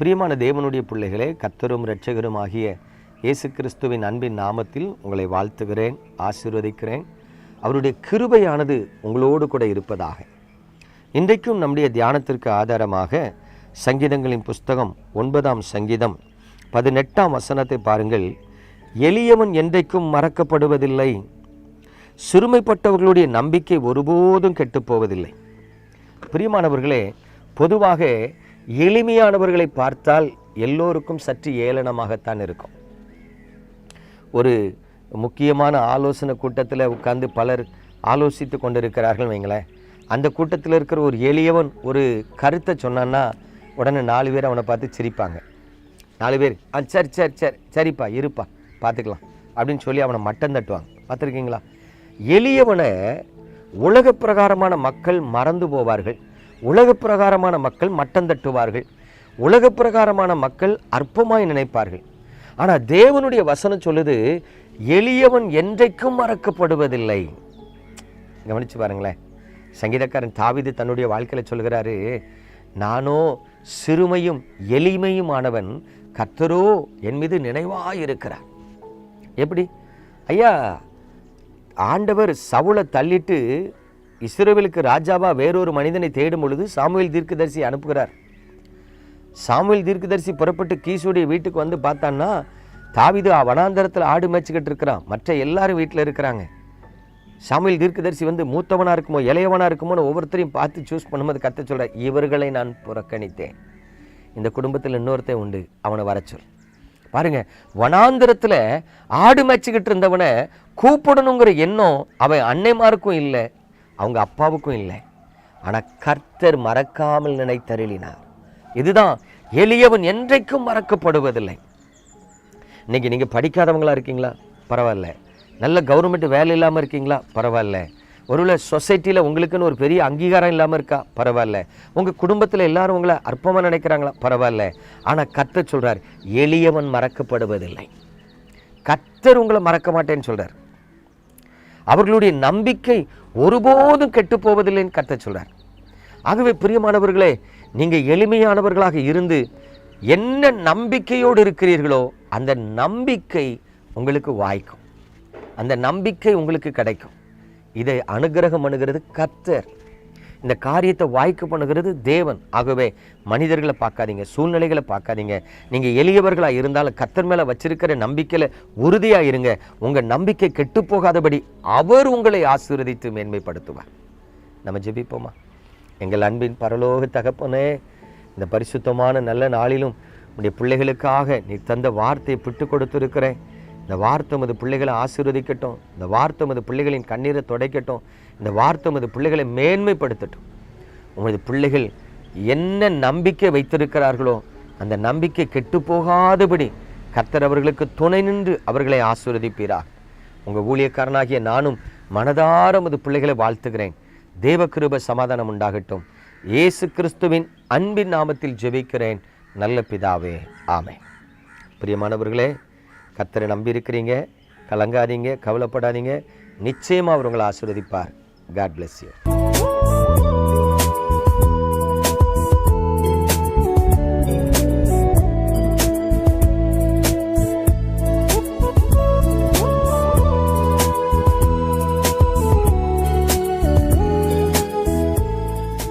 பிரியமான தேவனுடைய பிள்ளைகளே கத்தரும் இரட்சகரும் ஆகிய இயேசு கிறிஸ்துவின் அன்பின் நாமத்தில் உங்களை வாழ்த்துகிறேன் ஆசீர்வதிக்கிறேன். அவருடைய கிருபையானது உங்களோடு கூட இருப்பதாக. இன்றைக்கும் நம்முடைய தியானத்திற்கு ஆதாரமாக சங்கீதங்களின் புஸ்தகம் ஒன்பதாம் சங்கீதம் பதினெட்டாம் வசனத்தை பாருங்கள். எளியவன் என்றைக்கும் மறக்கப்படுவதில்லை. சிறுமைப்பட்டவர்களுடைய நம்பிக்கை ஒருபோதும் கெட்டுப் போவதில்லை. பிரியமானவர்களே பொதுவாக எளிமையானவர்களை பார்த்தால் எல்லோருக்கும் சற்று ஏளனமாகத்தான் இருக்கும். ஒரு முக்கியமான ஆலோசனை கூட்டத்தில் உட்கார்ந்து பலர் ஆலோசித்து கொண்டிருக்கிறார்கள் வைங்களேன். அந்த கூட்டத்தில் இருக்கிற ஒரு எளியவன் ஒரு கருத்தை சொன்னான்னா உடனே நாலு பேர் அவனை பார்த்து சிரிப்பாங்க. நாலு பேர் ஆ சரி சரி சரி சரிப்பா இருப்பா பார்த்துக்கலாம் அப்படின்னு சொல்லி அவனை மட்டம் தட்டுவாங்க. பார்த்துருக்கீங்களா? எளியவனை உலக பிரகாரமான மக்கள் மறந்து போவார்கள். உலக பிரகாரமான மக்கள் மட்டம் தட்டுவார்கள். உலக பிரகாரமான மக்கள் அற்பமாய் நினைப்பார்கள். ஆனால் தேவனுடைய வசனம் சொல்லுது எளியவன் என்றைக்கும் மறக்கப்படுவதில்லை. கவனிச்சு பாருங்களேன். சங்கீதக்காரன் தாவிது தன்னுடைய வாழ்க்கையில் சொல்கிறாரு நானோ சிறுமையும் எளிமையும் ஆனவன் என் மீது நினைவாக இருக்கிறார் எப்படி? ஐயா ஆண்டவர் சவுளை தள்ளிட்டு இஸ்ரேவேலுக்கு ராஜாவா வேறொரு மனிதனை தேடும் பொழுது சாமுவேல் தீர்க்கதரிசி அனுப்புகிறார். சாமுவேல் தீர்க்கதரிசி புறப்பட்டு கீசுடைய வீட்டுக்கு வந்து பார்த்தான்னா தாவிது வனாந்தரத்தில் ஆடு மேய்ச்சிக்கிட்டு இருக்கிறான். மற்ற எல்லாரும் வீட்டில் இருக்கிறாங்க. சாமுவேல் தீர்க்கதரிசி வந்து மூத்தவனாக இருக்குமோ இளையவனாக இருக்குமோன்னு ஒவ்வொருத்தரையும் பார்த்து சூஸ் பண்ணும்போது கத்த சொல்ற இவர்களை நான் புறக்கணித்தேன். இந்த குடும்பத்தில் இன்னொருத்தன் உண்டு. அவனை வர சொல். பாருங்க வனாந்திரத்தில் ஆடு மேய்ச்சிக்கிட்டு இருந்தவனை கூப்பிடணுங்கிற எண்ணம் அவன் அன்னைமாருக்கும் இல்லை. அவங்க அப்பாவுக்கும் இல்லை. ஆனால் கர்த்தர் மறக்காமல் நினைத்தருளினார். இதுதான் எளியவன் என்றைக்கும் மறக்கப்படுவதில்லை. இன்னைக்கு நீங்கள் படிக்காதவங்களா இருக்கீங்களா? பரவாயில்ல. நல்ல கவர்மெண்ட் வேலை இல்லாமல் இருக்கீங்களா? பரவாயில்ல. ஒருவேளை சொசைட்டியில் உங்களுக்குன்னு ஒரு பெரிய அங்கீகாரம் இல்லாமல் இருக்கா? பரவாயில்ல. உங்கள் குடும்பத்தில் எல்லாரும் உங்களை அற்பமாக நினைக்கிறாங்களா? பரவாயில்ல. ஆனால் கர்த்தர் சொல்கிறார் எளியவன் மறக்கப்படுவதில்லை. கர்த்தர் உங்களை மறக்க மாட்டேன்னு சொல்கிறார் அவர்களுடைய நம்பிக்கை ஒருபோதும் கெட்டு போவதில்லைன்னு கத்த சொல்கிறார் ஆகவே பிரியமானவர்களே நீங்கள் எளிமையானவர்களாக இருந்து என்ன நம்பிக்கையோடு இருக்கிறீர்களோ அந்த நம்பிக்கை உங்களுக்கு வாய்க்கும். அந்த நம்பிக்கை உங்களுக்கு கிடைக்கும். இதை அனுகிரகம் அணுகிறது கத்தர் இந்த காரியத்தை வாய்க்கு பண்ணுகிறது தேவன். ஆகவே மனிதர்களை பார்க்காதீங்க சூழ்நிலைகளை பார்க்காதீங்க. நீங்கள் எளியவர்களாக இருந்தாலும் கத்தர் மேலே வச்சிருக்கிற நம்பிக்கையில் உறுதியாக இருங்க. உங்கள் நம்பிக்கை கெட்டு போகாதபடி அவர் உங்களை ஆசீர்வதித்து மேன்மைப்படுத்துவார். நம்ம ஜெபிப்போமா? எங்கள் அன்பின் பரலோக தகப்பனே இந்த பரிசுத்தமான நல்ல நாளிலும் உடைய பிள்ளைகளுக்காக நீ தந்த வார்த்தையை பிட்டு கொடுத்துருக்கிறேன். இந்த வார்த்தை மது பிள்ளைகளை ஆசீர்வதிக்கட்டும். இந்த வார்த்தை மது பிள்ளைகளின் கண்ணீரை துடைக்கட்டும். இந்த வார்த்தை மது பிள்ளைகளை மேன்மைப்படுத்தட்டும். உமது பிள்ளைகள் என்ன நம்பிக்கை வைத்திருக்கிறார்களோ அந்த நம்பிக்கை கெட்டு போகாதபடி கர்த்தர் அவர்களுக்கு துணை நின்று அவர்களை ஆசீர்வதிப்பீராக. உங்கள் ஊழியக்காரனாகிய நானும் மனதார உமது பிள்ளைகளை வாழ்த்துகிறேன். தேவகிருப சமாதானம் உண்டாகட்டும். இயேசு கிறிஸ்துவின் அன்பின் நாமத்தில் ஜெபிக்கிறேன். நல்ல பிதாவே ஆமை பிரியமானவர்களே கத்தரை நம்பியிருக்கிறீங்க கலங்காதீங்க கவலைப்படாதீங்க. நிச்சயமாக அவர் உங்களை ஆசீர்வதிப்பார். God bless you